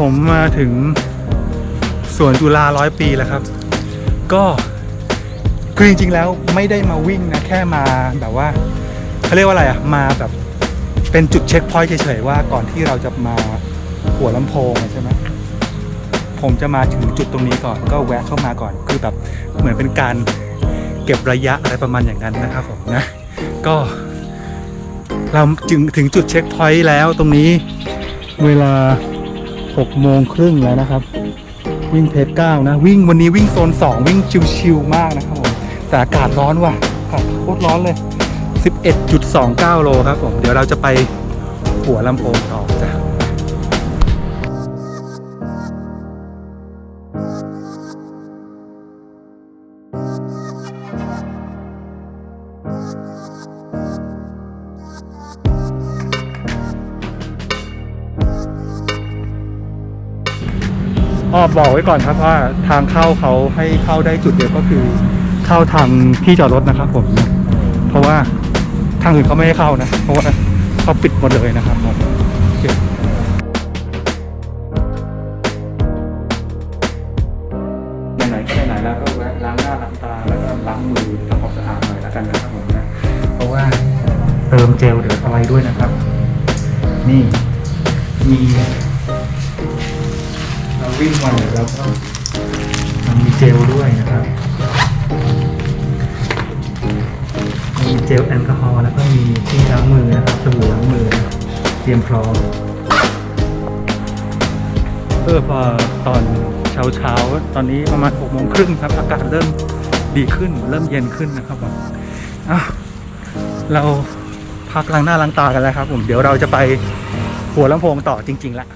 ผมมาถึงสวนจุฬาร้อยปีแล้วครับ ก็คือจริงๆแล้วไม่ได้มาวิ่งนะ แค่มาแบบว่าเขาเรียกว่าอะไรอะมาแบบเป็นจุดเช็คพอยต์เฉยๆว่าก่อนที่เราจะมาหัวลำโพงใช่ไหมผมจะมาถึงจุดตรงนี้ก่อน ก็แวะเข้ามาก่อน คือแบบเหมือนเป็นการเก็บระยะอะไรประมาณอย่างนั้นนะครับผมนะ ก็เราจึงถึงจุดเช็คพอยต์แล้วตรงนี้เวลา 6โมงครึ่งแล้วนะครับ วิ่งเพจเก้านะ วิ่งวันนี้วิ่งโซน 2 วิ่งชิวๆมากนะครับผมแต่อากาศร้อนว่ะอากาศโคตรร้อนเลย 11.29 โลครับผม เดี๋ยวเราจะไปหัวลำโพงต่อจ้ะ อ้อบอกไว้ก่อนครับว่าทางเข้าเขาให้เข้าได้จุดเดียวก็คือเข้าทางที่จอดรถนะครับผมเพราะว่าทางอื่นเขาไม่ให้เข้านะ เพราะว่าเขาปิดหมดเลยนะครับผมโอเคไหนๆก็ไหนๆแล้วก็แวะล้างหน้าล้างตาแล้วก็ล้างมือทำความสะอาดหน่อยแล้วกันนะครับผมนะเพราะว่าเติมเจลเดี๋ยวเอาไว้ด้วยนะครับ นี่มี วิ่งมาเนี่ยเราก็มีเจลด้วยนะครับ มีเจลแอลกอฮอล์แล้วก็มีที่ล้างมือนะครับสบู่ล้างมือ เตรียมพร้อมเพื่อพอตอนเช้าเช้าตอนนี้ประมาณหกโมงครึ่งครับ อากาศเริ่มดีขึ้น เริ่มเย็นขึ้นนะครับผมอะเราพักล้างหน้าล้างตากันแล้วครับ ผมเดี๋ยวเราจะไปหัวลำโพงต่อจริง ๆ ละ